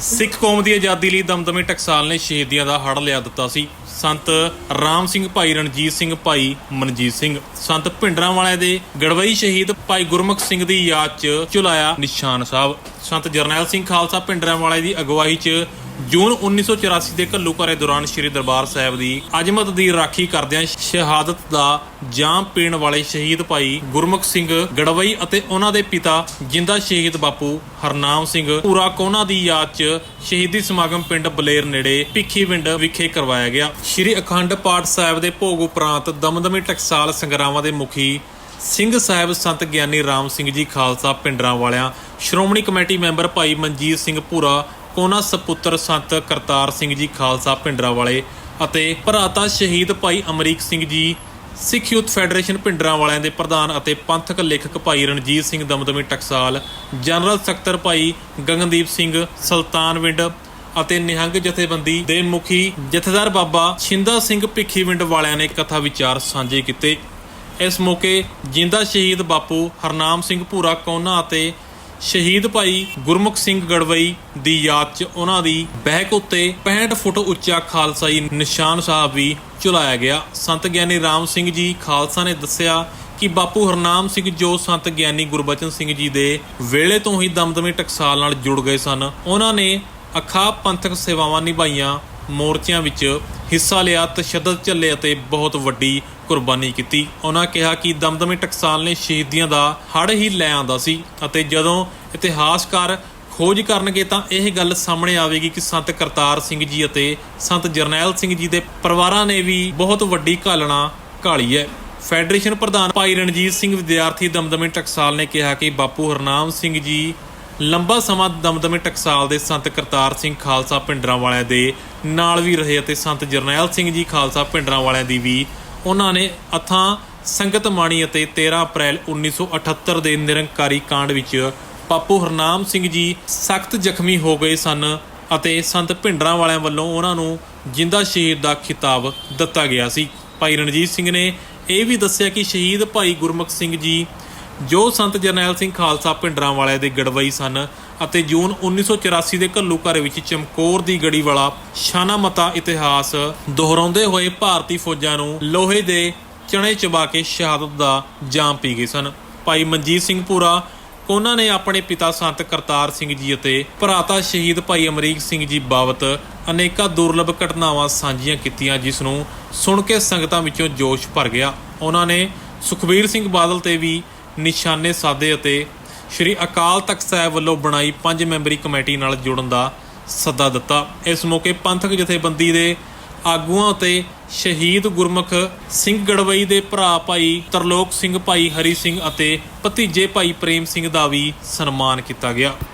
ਸਿੱਖ ਕੌਮ ਦੀ ਆਜ਼ਾਦੀ ਲਈ ਦਮਦਮੇ ਟਕਸਾਲ ਨੇ ਸ਼ਹੀਦੀਆਂ ਦਾ ਹੜ ਲਿਆ ਦਿੱਤਾ ਸੀ। ਸੰਤ ਰਾਮ ਸਿੰਘ ਭਾਈ ਰਣਜੀਤ ਸਿੰਘ, ਭਾਈ ਮਨਜੀਤ ਸਿੰਘ, ਸੰਤ ਭਿੰਡਰਾਂ ਵਾਲਿਆਂ ਦੇ ਗੜਵਈ ਸ਼ਹੀਦ ਭਾਈ ਗੁਰਮੁਖ ਸਿੰਘ ਦੀ ਯਾਦ 'ਚ ਚੁਲਾਇਆ ਨਿਸ਼ਾਨ ਸਾਹਿਬ। ਸੰਤ ਜਰਨੈਲ ਸਿੰਘ ਖਾਲਸਾ ਭਿੰਡਰਾਂ ਵਾਲੇ ਦੀ ਅਗਵਾਈ 'ਚ ਜੂਨ 1984 ਦੇ ਘੱਲੂਘਾਰੇ ਦੌਰਾਨ ਸ੍ਰੀ ਦਰਬਾਰ ਸਾਹਿਬ ਦੀ ਅਜ਼ਮਤ ਦੀ ਰਾਖੀ ਕਰਦਿਆਂ ਸ਼ਹਾਦਤ ਦਾ ਜਾਮ ਪੀਣ ਵਾਲੇ ਸ਼ਹੀਦ ਭਾਈ ਗੁਰਮੁਖ ਸਿੰਘ ਗੜਵਈ ਅਤੇ ਉਹਨਾਂ ਦੇ ਪਿਤਾ ਜਿੰਦਾ ਸ਼ਹੀਦ ਬਾਪੂ ਹਰਨਾਮ ਸਿੰਘ ਪੂਰਾ ਕੋਨਾ ਦੀ ਯਾਦ 'ਚ ਸ਼ਹੀਦੀ ਸਮਾਗਮ ਪਿੰਡ ਬਲੇਰ ਨੇੜੇ ਭਿੱਖੀਵਿੰਡ ਵਿਖੇ ਕਰਵਾਇਆ ਗਿਆ। ਸ੍ਰੀ ਅਖੰਡ ਪਾਠ ਸਾਹਿਬ ਦੇ ਭੋਗ ਉਪਰੰਤ ਦਮਦਮੀ ਟਕਸਾਲ ਸੰਗਰਾਵਾਂ ਦੇ ਮੁਖੀ ਸਿੰਘ ਸਾਹਿਬ ਸੰਤ ਗਿਆਨੀ ਰਾਮ ਸਿੰਘ ਜੀ ਖਾਲਸਾ ਪਿੰਡਰਾਂ ਵਾਲਿਆਂ, ਸ਼੍ਰੋਮਣੀ ਕਮੇਟੀ ਮੈਂਬਰ ਭਾਈ ਮਨਜੀਤ ਸਿੰਘ ਭੂਰਾ ਕੋਨਾ ਸਪੁੱਤਰ ਸੰਤ ਕਰਤਾਰ ਸਿੰਘ ਜੀ ਖਾਲਸਾ ਪਿੰਡਰਾਂ ਵਾਲੇ ਅਤੇ ਭਰਾਤਾ ਸ਼ਹੀਦ ਭਾਈ ਅਮਰੀਕ ਸਿੰਘ ਜੀ ਸਿੱਖ ਯੂਥ ਫੈਡਰੇਸ਼ਨ ਪਿੰਡਰਾਂ ਵਾਲਿਆਂ ਦੇ ਪ੍ਰਧਾਨ ਅਤੇ ਪੰਥਕ ਲੇਖਕ ਭਾਈ ਰਣਜੀਤ ਸਿੰਘ ਦਮਦਮੀ ਟਕਸਾਲ, ਜਨਰਲ ਸਕੱਤਰ ਭਾਈ ਗਗਨਦੀਪ ਸਿੰਘ ਸੁਲਤਾਨਵਿੰਡ ਅਤੇ ਨਿਹੰਗ ਜਥੇਬੰਦੀ ਦੇ ਮੁਖੀ ਜਥੇਦਾਰ ਬਾਬਾ ਛਿੰਦਾ ਸਿੰਘ ਭਿੱਖੀਵਿੰਡ ਵਾਲਿਆਂ ਨੇ ਕਥਾ ਵਿਚਾਰ ਸਾਂਝੇ ਕੀਤੇ। ਇਸ ਮੌਕੇ ਜਿੰਦਾ ਸ਼ਹੀਦ ਬਾਪੂ ਹਰਨਾਮ ਸਿੰਘ ਭੂਰਾ, ਕੋਨਾ ਅਤੇ ਸ਼ਹੀਦ ਭਾਈ ਗੁਰਮੁਖ ਸਿੰਘ ਗੜਵਈ ਦੀ ਯਾਦ 'ਚ ਉਹਨਾਂ ਦੀ ਬਹਿਕ ਉੱਤੇ 65 ਫੁੱਟ ਉੱਚਾ ਖਾਲਸਾਈ ਨਿਸ਼ਾਨ ਸਾਹਿਬ ਵੀ ਚੁਲਾਇਆ ਗਿਆ। ਸੰਤ ਗਿਆਨੀ ਰਾਮ ਸਿੰਘ ਜੀ ਖਾਲਸਾ ਨੇ ਦੱਸਿਆ ਕਿ ਬਾਪੂ ਹਰਨਾਮ ਸਿੰਘ ਜੋ ਸੰਤ ਗਿਆਨੀ ਗੁਰਬਚਨ ਸਿੰਘ ਜੀ ਦੇ ਵੇਲੇ ਤੋਂ ਹੀ ਦਮਦਮੀ ਟਕਸਾਲ ਨਾਲ ਜੁੜ ਗਏ ਸਨ, ਉਹਨਾਂ ਨੇ ਅਖਾ ਪੰਥਕ ਸੇਵਾਵਾਂ ਨਿਭਾਈਆਂ। ਮੋਰਚਿਆਂ ਵਿੱਚ ਹਿੱਸਾ ਲਿਆ ਤਸ਼ੱਦਦ ਝੱਲੇ ਅਤੇ ਬਹੁਤ ਵੱਡੀ ਕੁਰਬਾਨੀ ਕੀਤੀ। ਉਹਨਾਂ ਕਿਹਾ ਕਿ ਦਮਦਮੇ ਟਕਸਾਲ ਨੇ ਸ਼ਹੀਦੀਆਂ ਦਾ ਹੜ ਹੀ ਲੈ ਆਂਦਾ ਸੀ ਅਤੇ ਜਦੋਂ ਇਤਿਹਾਸਕਾਰ ਖੋਜ ਕਰਨਗੇ ਤਾਂ ਇਹ ਗੱਲ ਸਾਹਮਣੇ ਆਵੇਗੀ ਕਿ ਸੰਤ ਕਰਤਾਰ ਸਿੰਘ ਜੀ ਅਤੇ ਸੰਤ ਜਰਨੈਲ ਸਿੰਘ ਜੀ ਦੇ ਪਰਿਵਾਰਾਂ ਨੇ ਵੀ ਬਹੁਤ ਵੱਡੀ ਘਾਲਣਾ ਘਾਲੀ ਹੈ। ਫੈਡਰੇਸ਼ਨ ਪ੍ਰਧਾਨ ਭਾਈ ਰਣਜੀਤ ਸਿੰਘ ਵਿਦਿਆਰਥੀ ਦਮਦਮੇ ਟਕਸਾਲ ਨੇ ਕਿਹਾ ਕਿ ਬਾਪੂ ਹਰਨਾਮ ਸਿੰਘ ਜੀ ਲੰਬਾ ਸਮਾਂ ਦਮਦਮੇ ਟਕਸਾਲ ਦੇ ਸੰਤ ਕਰਤਾਰ ਸਿੰਘ ਖਾਲਸਾ ਪਿੰਡਰਾਂ ਵਾਲਿਆਂ ਦੇ ਨਾਲ ਵੀ ਰਹੇ ਅਤੇ ਸੰਤ ਜਰਨੈਲ ਸਿੰਘ ਜੀ ਖਾਲਸਾ ਪਿੰਡਰਾਂ ਵਾਲਿਆਂ ਦੀ ਵੀ ਉਹਨਾਂ ਨੇ ਅਥਾਂ ਸੰਗਤ ਮਾਣੀ ਅਤੇ 13 ਅਪ੍ਰੈਲ 1978 ਦੇ ਨਿਰੰਕਾਰੀ ਕਾਂਡ ਵਿੱਚ ਬਾਪੂ ਹਰਨਾਮ ਸਿੰਘ ਜੀ ਸਖਤ ਜ਼ਖਮੀ ਹੋ ਗਏ ਸਨ ਅਤੇ ਸੰਤ ਭਿੰਡਰਾਂ ਵਾਲਿਆਂ ਵੱਲੋਂ ਉਹਨਾਂ ਨੂੰ ਜਿੰਦਾ ਸ਼ਹੀਦ ਦਾ ਖਿਤਾਬ ਦਿੱਤਾ ਗਿਆ ਸੀ। ਭਾਈ ਰਣਜੀਤ ਸਿੰਘ ਨੇ ਇਹ ਵੀ ਦੱਸਿਆ ਕਿ ਸ਼ਹੀਦ ਭਾਈ ਗੁਰਮੁਖ ਸਿੰਘ ਜੀ ਜੋ ਸੰਤ ਜਰਨੈਲ ਸਿੰਘ ਖਾਲਸਾ ਭਿੰਡਰਾਂ ਵਾਲਿਆਂ ਦੇ ਗੜਵਈ ਸਨ ਅਤੇ ਜੂਨ 1984 ਦੇ ਘੱਲੂਘਾਰੇ ਵਿੱਚ ਚਮਕੌਰ ਦੀ ਗੜੀ ਵਾਲਾ ਸ਼ਾਨਾ ਮਤਾ ਇਤਿਹਾਸ ਦੁਹਰਾਉਂਦੇ ਹੋਏ ਭਾਰਤੀ ਫੌਜਾਂ ਨੂੰ ਲੋਹੇ ਦੇ ਚਣੇ ਚਬਾ ਕੇ ਸ਼ਹਾਦਤ ਦਾ ਜਾਮ ਪੀ ਗਏ ਸਨ। ਭਾਈ ਮਨਜੀਤ ਸਿੰਘ ਪੂਰਾ, ਉਹਨਾਂ ਨੇ ਆਪਣੇ ਪਿਤਾ ਸੰਤ ਕਰਤਾਰ ਸਿੰਘ ਜੀ ਅਤੇ ਭਰਾਤਾ ਸ਼ਹੀਦ ਭਾਈ ਅਮਰੀਕ ਸਿੰਘ ਜੀ ਬਾਬਤ ਅਨੇਕਾਂ ਦੁਰਲਭ ਘਟਨਾਵਾਂ ਸਾਂਝੀਆਂ ਕੀਤੀਆਂ, ਜਿਸ ਨੂੰ ਸੁਣ ਕੇ ਸੰਗਤਾਂ ਵਿੱਚੋਂ ਜੋਸ਼ ਭਰ ਗਿਆ। ਉਹਨਾਂ ਨੇ ਸੁਖਬੀਰ ਸਿੰਘ ਬਾਦਲ ਤੇ ਵੀ ਨਿਸ਼ਾਨੇ ਸਾਧੇ ਅਤੇ ਸ਼੍ਰੀ ਅਕਾਲ ਤਖਤ ਸਾਹਿਬ ਵੱਲੋਂ ਬਣਾਈ ਪੰਜ ਮੈਂਬਰੀ ਕਮੇਟੀ ਨਾਲ ਜੁੜਨ ਦਾ ਸੱਦਾ ਦਿੱਤਾ। ਇਸ ਮੌਕੇ ਪੰਥਕ ਜਥੇਬੰਦੀ ਦੇ ਆਗੂਆਂ ਅਤੇ ਸ਼ਹੀਦ ਗੁਰਮੁਖ ਸਿੰਘ ਗੜਵਈ ਦੇ ਭਰਾ ਭਾਈ ਤਰਲੋਕ ਸਿੰਘ, ਭਾਈ ਹਰੀ ਸਿੰਘ ਅਤੇ ਭਤੀਜੇ ਭਾਈ ਪ੍ਰੇਮ ਸਿੰਘ ਦਾ ਵੀ ਸਨਮਾਨ ਕੀਤਾ ਗਿਆ।